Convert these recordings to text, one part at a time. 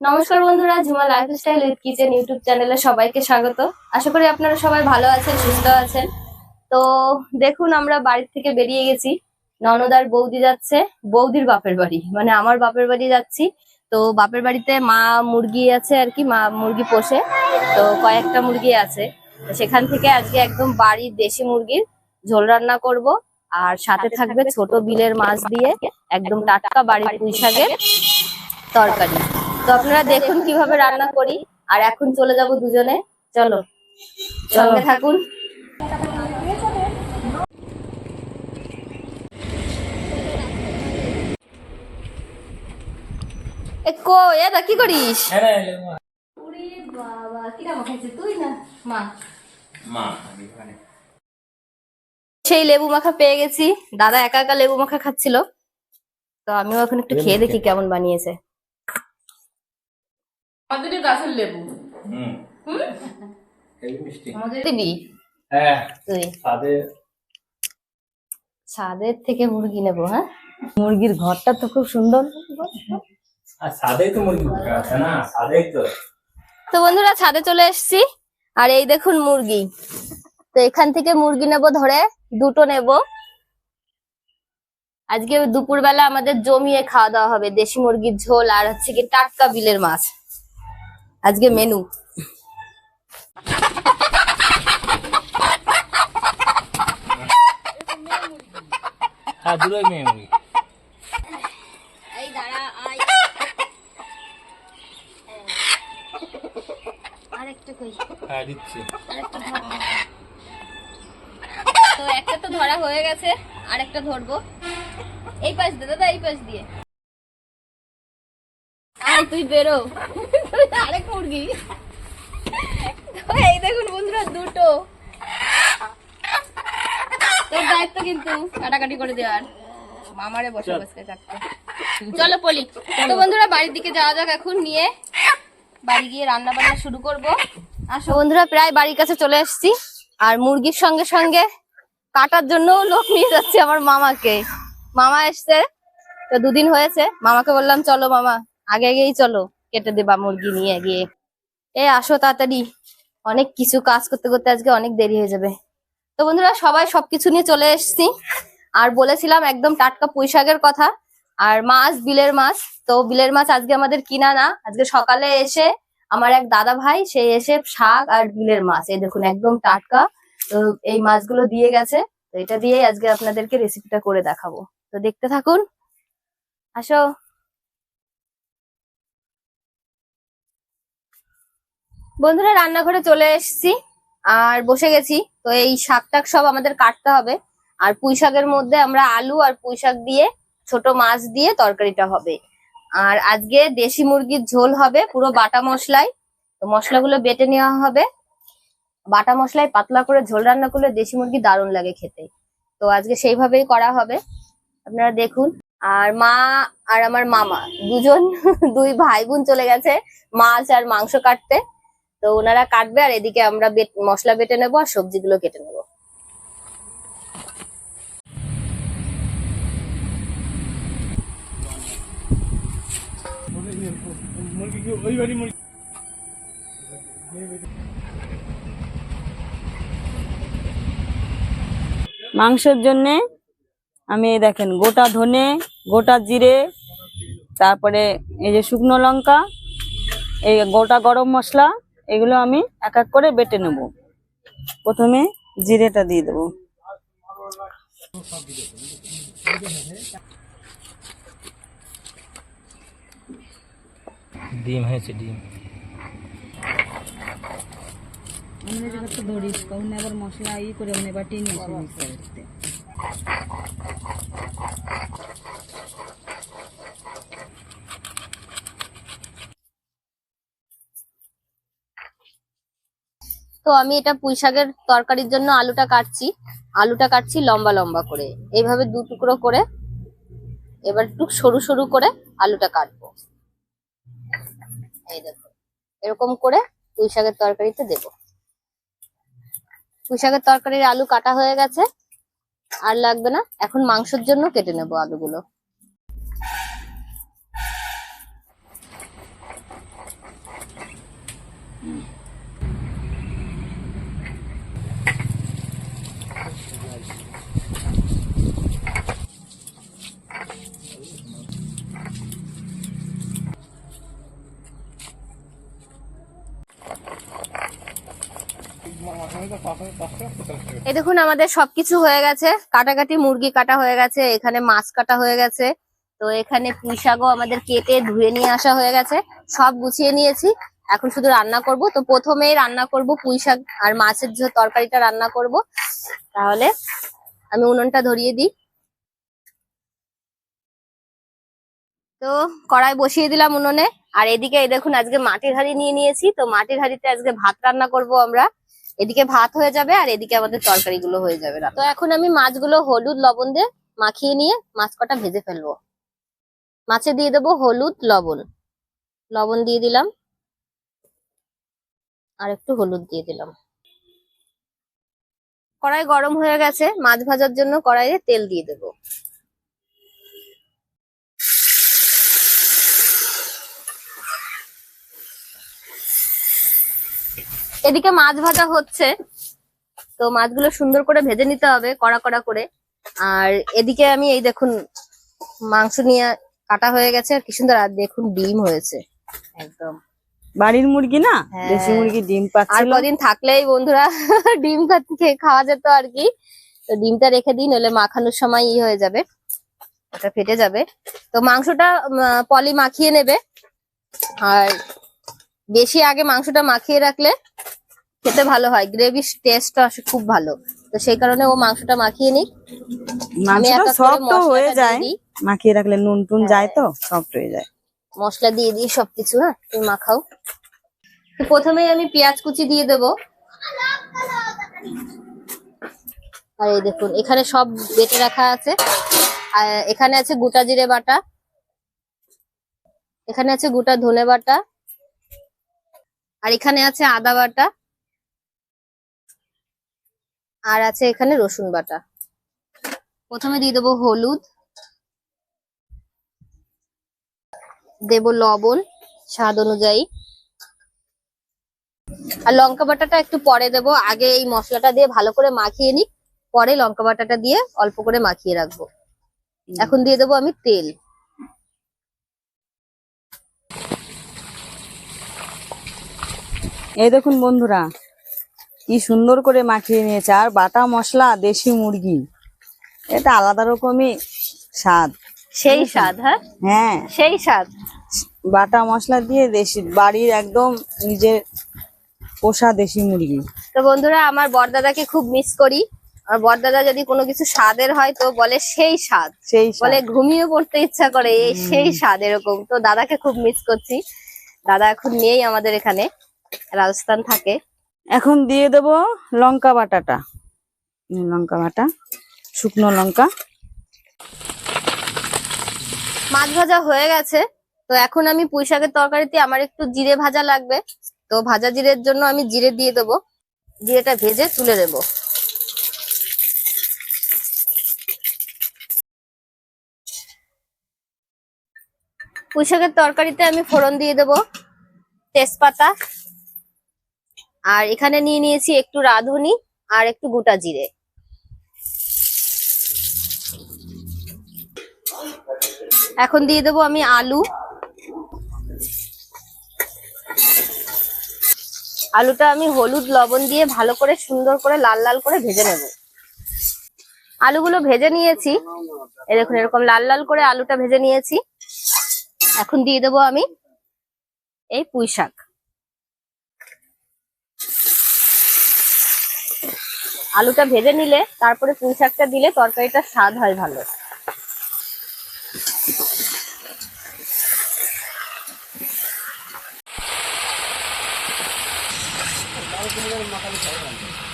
নমস্কার বন্ধুরা Jhuma lifestyle with kitchen YouTube চ্যানেলে সবাইকে স্বাগত। আশা করি আপনারা সবাই ভালো আছেন সুস্থ আছেন। তো দেখুন আমরা বাড়ির থেকে বেরিয়ে গেছি। ননদার বৌদি যাচ্ছে বৌদির বাপের বাড়ি। মানে আমার বাপের বাড়ি যাচ্ছি। তো বাপের বাড়িতে মা মুরগি আছে আর কি মা মুরগি পোষে। তো কয়েকটা মুরগি আছে। সেখান থেকে আজকে একদম বাড়ির দেশি মুরগির ঝোল রান্না করব। আর সাথে থাকবে ছোট বিলের মাছ দিয়ে একদম টাটকা বাড়ির পুঁই শাকের তরকারি। তো আপনারা দেখুন কীভাবে রান্না করি। আর এখন চলে যাব দুজনে। চলো সঙ্গে থাকুন। এ কো এটা কি করিস? ওরে বাবা কিরাম খাইছিস তুই না? মা। মা আমি ওখানে সেই লেবু মাখা পেয়ে গেছি। দাদা একা একা লেবু মাখা খাচ্ছিল। তো আমিও এখন একটু খেয়ে দেখি কেমন বানিয়েছে। গাছের লেবু। হুম। মিষ্টি। দিবি? হ্যাঁ। সাদে ছাদের থেকে মুরগি নেব হ্যাঁ? মুরগির ঘরটা তো খুব সুন্দর। আর সাদেই তো মুরগি আছে না? সাদেই তো। তো বন্ধুরা ছাদে চলে এসেছি। আর এই দেখুন মুরগি। তো এখান থেকে মুরগি নেব ধরে দুটো নেব। আজকে দুপুরবেলা আমাদের জমিয়ে খাওয়া দাওয়া হবে দেশি মুরগির ঝোল আর হচ্ছে কি টাটকা বিলের মাছ। আজকে মেনু। হ্যাঁ দুটোই মেয়ে মুরগি এই দাঁড়া আয়। আরেকটা কই? হ্যাঁ দিচ্ছি। তো একটা তো ধরা হয়ে গেছে আরেকটা ধরবো। এই পাশ দিয়ে দাদা এই পাশ দিয়ে। আয় তুই বেরো। আরেক মুরগি। এই দেখুন বন্ধুরা দুটো। তোর দায়িত্ব কিন্তু কাটাকাটি করে দেওয়ার। মামারে বসে বসে কাটতে চলো পলি। তো বন্ধুরা বাড়ির দিকে যাওয়া যাক এখন নিয়ে বাড়ি গিয়ে রান্না বান্না শুরু করব। আসো। বন্ধুরা প্রায় বাড়ির কাছে চলে এসেছি। আর মুরগির সঙ্গে সঙ্গে কাটার জন্য লোক নিয়ে যাচ্ছে আমার মামাকে। মামা এসছে তো দুদিন হয়েছে। মামাকে বললাম চলো মামা আগে আগেই চলো, কেটে দেবা মুরগি নিয়ে গিয়ে। এ, আসো তাড়াতাড়ি। অনেক কিছু কাজ করতে করতে আজকে অনেক দেরি হয়ে যাবে। তো বন্ধুরা, সবাই সবকিছু নিয়ে চলে এসেছি। আর বলেছিলাম একদম টাটকা পুঁই শাকের কথা। আর মাছ, বিলের মাছ। তো বিলের মাছ আজকে আমাদের কিনা না। আজকে সকালে এসে আমার এক দাদা ভাই, সে এসে শাক আর বিলের মাছ। এই দেখুন, একদম টাটকা। তো এই মাছগুলো দিয়ে গেছে। তো এটা দিয়েই আজকে আপনাদেরকে রেসিপিটা করে দেখাবো। তো দেখতে থাকুন। আসো। বন্ধুরা, রান্নাঘরে চলে এসেছি আর বসে গেছি। তো এই শাক টাক সব আমাদের কাটতে হবে। আর পুঁই শাকের মধ্যে আমরা আলু আর পুঁই শাক দিয়ে ছোট মাছ দিয়ে তরকারিটা হবে। আর আজকে দেশি মুরগির ঝোল হবে পুরো বাটা মশলায়। তো মশলাগুলো বেটে নেওয়া হবে। বাটা মশলায় পাতলা করে ঝোল রান্না করলে দেশি মুরগি দারুণ লাগে খেতে। তো আজকে সেইভাবেই করা হবে। আপনারা দেখুন। আর মা আর আমার মামা দুজন, দুই ভাই বোন চলে গেছে মাছ আর মাংস কাটতে। তো ওনারা কাটবে আর এদিকে আমরা মশলা বেটে নেব আর সবজিগুলো কেটে নেব। মাংসের জন্যে আমি দেখেন, গোটা ধনে, গোটা জিরে, তারপরে এই যে শুকনো লঙ্কা, এই গোটা গরম মশলা এগুলো আমি এক এক করে বেটে নেব। প্রথমে জিরেটা দিয়ে দেবো। ডিম হয়েছে ডিম। আমরা যেটা তো ধরিস কখন আবার মশলা ই করে মানে বাটি নিয়ে আসে মিক্স করতে তো আমি এটা পুঁই শাকের তরকারির জন্য আলুটা কাটছি। আলুটা কাটছি লম্বা লম্বা করে। এইভাবে দু টুকরো করে এবার একটু সরু সরু করে আলুটা কাটবো। এই দেখো, এরকম করে পুঁই শাকের তরকারিতে দেব। পুঁই শাকের তরকারির আলু কাটা হয়ে গেছে, আর লাগবে না। এখন মাংসের জন্য কেটে নেব আলুগুলো। এই দেখুন, আমাদের সবকিছু হয়ে গেছে। কাটাকাটি মুরগি কাটা হয়ে গেছে, এখানে মাছ কাটা হয়ে গেছে। তো এখানে পুঁই শাকও আমাদের কেটে ধুয়ে নিয়ে আসা হয়ে গেছে। সব গুছিয়ে নিয়েছি। এখন শুধু রান্না করব। তো প্রথমেই রান্না করব পুঁই শাক আর মাছের যে তরকারিটা রান্না করব। তাহলে আমি উনুনটা ধরিয়ে দিই। তো কড়াই বসিয়ে দিলাম উনুনে। আর এদিকে দেখুন, আজকে মাটির হাঁড়ি নিয়ে নিয়েছি। তো মাটির হাঁড়িতে আজকে ভাত রান্না করব আমরা। এদিকে ভাত হয়ে যাবে আর এদিকে আমাদের তরকারি গুলো হয়ে যাবে তো এখন আমি মাছগুলো হলুদ, লবণ দিয়ে মাখিয়ে নিয়ে মাছ কটা ভেজে ফেলব। মাছে দিয়ে দেবো হলুদ, লবণ। লবণ দিয়ে দিলাম। আর একটু হলুদ দিয়ে দিলাম। কড়াই গরম হয়ে গেছে, মাছ ভাজার জন্য কড়াইয়ে তেল দিয়ে দেবো। এদিকে মাছ ভাজা হচ্ছে। তো মাছগুলো সুন্দর করে ভেজে নিতে হবে কড়া কড়া করে। আর এদিকে আমি এই দেখুন মাংস নিয়ে কাটা হয়ে গেছে। আর কি সুন্দর আর দেখুন ডিম হয়েছে। একদম। বাড়ির মুরগি না? হ্যাঁ। দেশি মুরগি ডিম পাচ্ছে আর কদিন থাকলেই বন্ধুরা ডিম খেয়ে খাওয়া যেত আর কি। তো ডিমটা রেখে দিই নইলে মাখানোর সময় ই হয়ে যাবে। ওটা ফেটে যাবে। তো মাংসটা পলি মাখিয়ে নেবে। আর বেশি আগে মাংসটা মাখিয়ে রাখলে খেতে ভালো হয়। গ্রেভি টেস্টটা আসে খুব ভালো। তো সেই কারণে ও মাংসটা মাখিয়ে নিক। আমি মাংসটা একা করে সফট হয়ে যায়। মাখিয়ে রাখলে নুন টুন হ্যাঁ। যায় তো? সফট হয়ে যায়। মশলা দিয়ে দিই সবকিছু হ্যাঁ? তুমি মাখাও। তো প্রথমেই আমি পেঁয়াজ কুচি দিয়ে দেব। আর এই দেখুন এখানে সব বেটে রাখা আছে। আর এখানে আছে গোটা জিরে বাটা। এখানে আছে গোটা ধনে বাটা। আর এখানে আছে আদা বাটা। আর আছে এখানে রসুন বাটা। প্রথমে দিয়ে দেবো হলুদ। দেব লবণ স্বাদ অনুযায়ী। আর লঙ্কা বাটাটা একটু পরে দেব। আগে এই মশলাটা দিয়ে ভালো করে মাখিয়ে নিই। পরে লঙ্কা বাটাটা দিয়ে অল্প করে মাখিয়ে রাখব। এখন দিয়ে দেবো আমি তেল। এই দেখুন বন্ধুরা কি সুন্দর করে মাখিয়ে নিয়েছে। আর বাটা মশলা দেশি মুরগি এটা আলাদা রকমই স্বাদ। সেই স্বাদ হ্যাঁ? হ্যাঁ। সেই স্বাদ। বাটা মশলা দিয়ে দেশি বাড়ির একদম নিজের পোষা দেশি মুরগি। তো বন্ধুরা আমার বরদাদাকে খুব মিস করি। আর বরদাদা যদি কোনো কিছু স্বাদের হয় তো বলে সেই স্বাদ। সেই বলে ঘুমিয়ে পড়তে ইচ্ছা করে এই সেই স্বাদ এরকম। তো দাদাকে খুব মিস করছি। দাদা এখন নেই আমাদের এখানে। রাজস্থান থাকে। এখন দিয়ে দেব লঙ্কা বাটাটা। লঙ্কা বাটা শুকনো লঙ্কা। মাছ ভাজা হয়ে গেছে। তো এখন আমি পুঁই শাকের তরকারিতে আমার একটু জিরে ভাজা লাগবে। তো ভাজা জিরের জন্য আমি জিরে দিয়ে দেবো। জিরেটা ভেজে তুলে দেবো পুঁই শাকের তরকারিতে আমি ফোড়ন দিয়ে দেবো। তেজপাতা। আর এখানে নিয়ে নিয়েছি একটু রাঁধুনি আর একটু গোটা জিরে। এখন দিয়ে দেবো আমি আলু। আলুটা আমি হলুদ লবণ দিয়ে ভালো করে সুন্দর করে লাল লাল করে ভেজে নেব। আলুগুলো ভেজে নিয়েছি। এই দেখুন, এরকম লাল লাল করে আলুটা ভেজে নিয়েছি। এখন দিয়ে দেবো আমি এই পুঁই শাক আলুটা ভেজে নিলে তারপরে পুঁই শাকটা দিলে তরকারিটা স্বাদ হয় ভালো।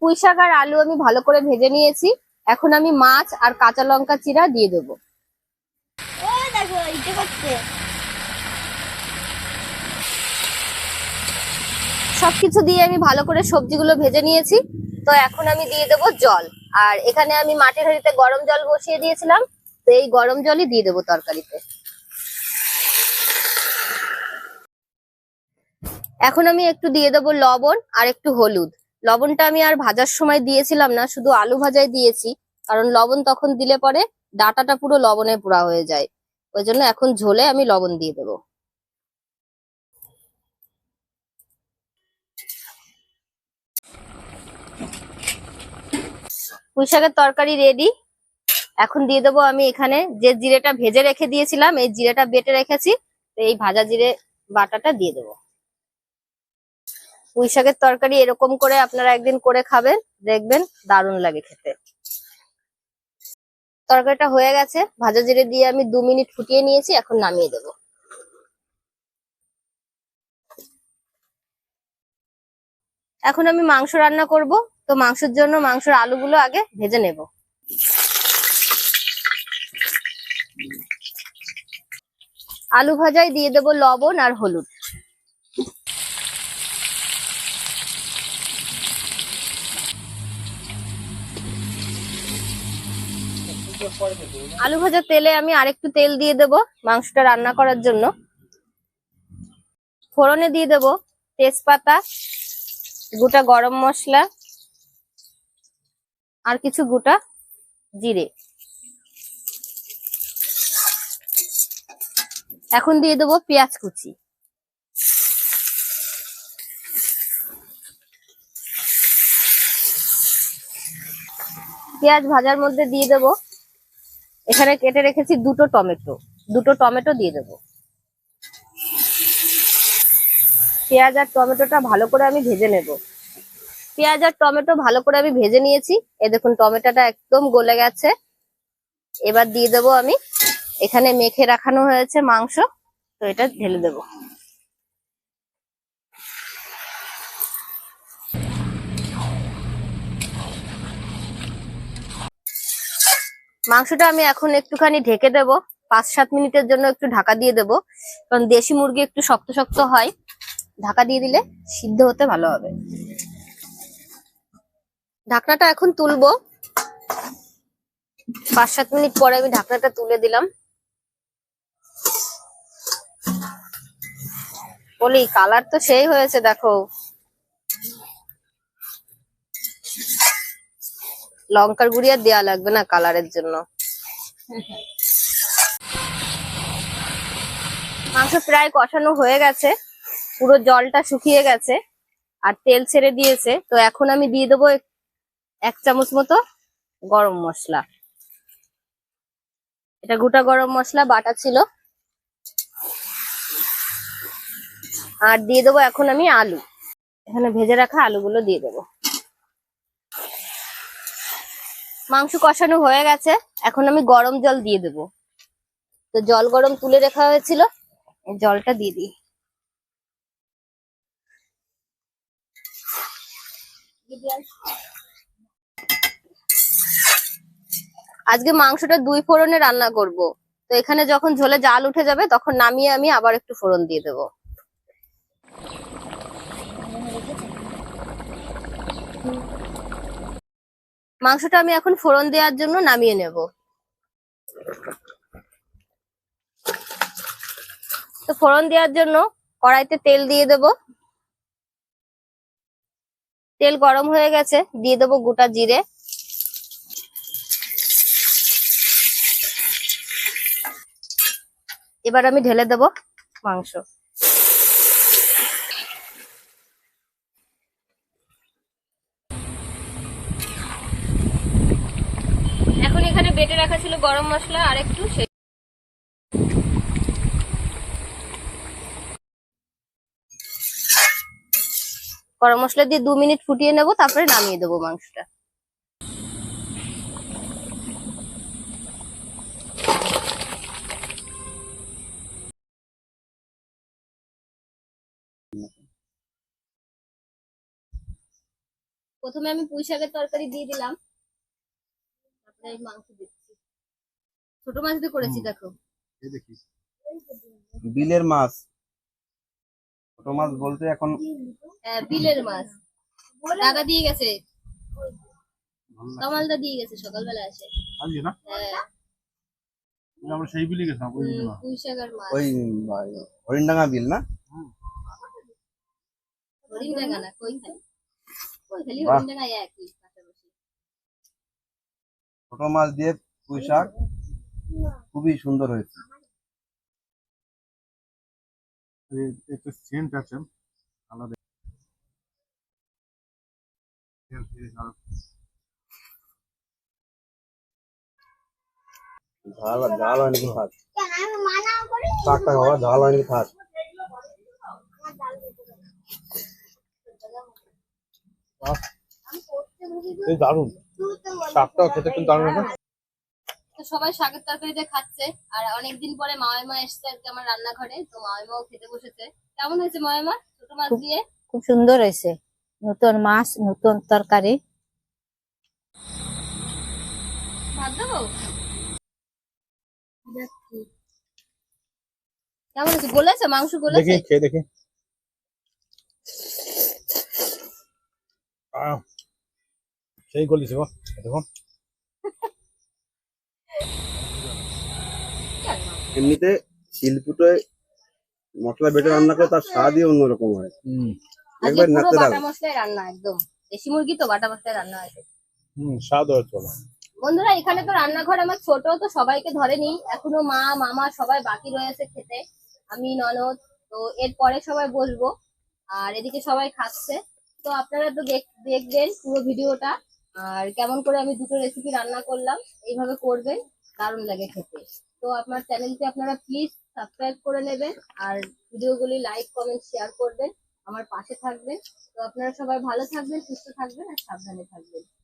পুঁই শাক আর আলু আমি ভালো করে ভেজে নিয়েছি। এখন আমি মাছ আর কাঁচা লঙ্কা চিরা দিয়ে দেবো। সবকিছু দিয়ে আমি ভালো করে সবজিগুলো ভেজে নিয়েছি। তো এখন আমি দিয়ে দেবো জল। আর এখানে আমি মাটির হাঁড়িতে গরম জল বসিয়ে দিয়েছিলাম, তো এই গরম জলই দিয়ে দেবো তরকারিতে। এখন আমি একটু দিয়ে দেবো লবণ আর একটু হলুদ। লবণটা আমি আর ভাজার সময় দিয়েছিলাম না, শুধু আলু ভাজায় দিয়েছি, কারণ লবণ তখন দিলে পরে ডাটাটা পুরো লবণে পোড়া হয়ে যায়। ওই জন্য এখন ঝোলে আমি লবণ দিয়ে দেবো। পুঁই শাকের তরকারি রেডি এখন দিয়ে দেবো আমি এখানে যে জিরেটা ভেজে রেখে দিয়েছিলাম, এই জিরেটা বেটে রেখেছি। এই ভাজা জিরে বাটাটা দিয়ে দেবো। পুঁই শাকের তরকারি এরকম করে আপনারা একদিন করে খাবেন, দেখবেন দারুণ লাগে খেতে। তরকারিটা হয়ে গেছে, ভাজা জিরে দিয়ে আমি দু মিনিট ফুটিয়ে নিয়েছি, এখন নামিয়ে দেবো। এখন আমি মাংস রান্না করব। তো মাংসের জন্য মাংসের আলুগুলো আগে ভেজে নেব। আলু ভাজায় দিয়ে দেব লবণ আর হলুদ। আলু ভাজা তেলে আমি আরেকটু তেল দিয়ে দেব মাংসটা রান্না করার জন্য। ফোড়নে দিয়ে দেব তেজপাতা, গোটা গরম মশলা আর কিছু গোটা জিরে। এখন দিয়ে দেবো পেঁয়াজ কুচি। পেঁয়াজ ভাজার মধ্যে দিয়ে দেব। এখানে কেটে রেখেছি দুটো টমেটো। দুটো টমেটো দিয়ে দেব। পেঁয়াজ আর টমেটোটা ভালো করে আমি ভেজে নেব। পেঁয়াজ আর টমেটো ভালো করে আমি ভেজে নিয়েছি। এ দেখুন, টমেটোটা একদম গলে গেছে। এবার দিয়ে দেবো আমি। এখানে মেখে রাখানো হয়েছে মাংস। তো এটা ঢেলে দেবো। মাংসটা আমি এখন একটুখানি ঢেকে দেব। পাঁচ সাত মিনিটের জন্য একটু ঢাকা দিয়ে দেব। কারণ দেশি মুরগি একটু শক্ত শক্ত হয়। ঢাকা দিয়ে দিলে সিদ্ধ হতে ভালো হবে। ঢাকনাটা এখন তুলবো। পাঁচ সাত মিনিট পরে আমি ঢাকনাটা তুলে দিলাম। বলি, কালার তো সেই হয়েছে, দেখো। লঙ্কার গুঁড়ি আর দেওয়া লাগবে না কালারের জন্য। মাংস প্রায় কষানো হয়ে গেছে। পুরো জলটা শুকিয়ে গেছে। আর তেল ছেড়ে দিয়েছে। তো এখন আমি দিয়ে দেবো এক- চামচ মতো গরম মশলা। এটা গোটা গরম মশলা, বাটা ছিল। আর দিয়ে দেবো এখন আমি আলু। এখানে ভেজে রাখা আলুগুলো দিয়ে দেবো। মাংস কষানো হয়ে গেছে। এখন আমি গরম জল দিয়ে দেবো। তো জল গরম তুলে রাখা হয়েছিল। জলটা দিয়ে দিই। আজকে মাংসটা দুই ফোড়নে রান্না করব। তো এখানে যখন ঝোলে জাল উঠে যাবে, তখন নামিয়ে আমি আবার একটু ফোড়ন দিয়ে দেবো। মাংসটা আমি এখন ফোড়ন দেওয়ার জন্য নামিয়ে নেব। তো ফোড়ন দেওয়ার জন্য কড়াইতে তেল দিয়ে দেব। তেল গরম হয়ে গেছে, দিয়ে দেবো গোটা জিরে। এবার আমি ঢেলে দেব মাংস। এখন এখানে বেটে রাখা ছিল গরম মশলা আর একটু গরম মশলা দিয়ে দু মিনিট ফুটিয়ে নেব তারপরে নামিয়ে দেবো মাংসটা। প্রথমে আমি পুঁই শাকের তরকারি দিয়ে দিলাম। তারপরে এই মাংস দিচ্ছি। ছোট মাছ দিয়ে করেছি দেখো। বিলের মাছ। ছোট মাছ বলতে এখন হ্যাঁ, বিলের মাছ। দাদা দিয়ে গেছে। কামালদা দিয়ে গেছে সকালবেলা এসে আজকে না? হ্যাঁ। আমরা সেই বিলে গেছিলাম মাছ। ওই হরিণডাঙ্গা বিল না? হরিণডাঙ্গা না কই ছোট মাছ দিয়ে পুঁই শাক খুবই সুন্দর হয়েছে। একটা সেন্ট আছে আলাদা ঝাল ঝাল হয়নি কি টাক ঝাল হয়নি কি ভাত। এই দারুণ। শাকটাও খেতে কিন্তু দারুণ না তো সবাই শাকের তরকারিতে খাচ্ছে আর অনেকদিন পরে মামাইমা এসছে আজকে আমার রান্নাঘরে তো মামাইমাও খেতে বসেছে। কেমন হয়েছে মামাইমা ছোট মাছ দিয়ে? খুব সুন্দর হয়েছে। নতুন মাছ নতুন তরকারি। ভাত দেবো? কেমন হয়েছে? গলেছে? মাংস দেখি খেয়ে দেখি। আহ, সেই গলিছে গো দেখো এমনিতে শিলপুটোয় মশলা বেটে রান্না করে তার স্বাদই অন্যরকম হয়। একবার পুরো দাও মশলায় রান্না একদম। দেশি মুরগি তো বাটা মশলায় রান্না হয়েছে হুম স্বাদ হয়েছে বলো বন্ধুরা এখানে তো রান্নাঘর আমার ছোট তো সবাইকে ধরেনি। এখনও মা মামা সবাই বাকি রয়েছে খেতে। আমি ননদ তো এরপরে সবাই বসবো। আর এদিকে সবাই খাচ্ছে। তো আপনারা তো দেখ- দেখবেন পুরো ভিডিওটা। আর কেমন করে আমি দুটো রেসিপি রান্না করলাম, এইভাবে করবেন, দারুণ লাগে খেতে। তো আপনার চ্যানেলটি আপনারা প্লিজ সাবস্ক্রাইব করে নেবেন, আর ভিডিওগুলি লাইক কমেন্ট শেয়ার করবেন, আমার পাশে থাকবেন। তো আপনারা সবাই ভালো থাকবেন, সুস্থ থাকবেন, আর সাবধানে থাকবেন।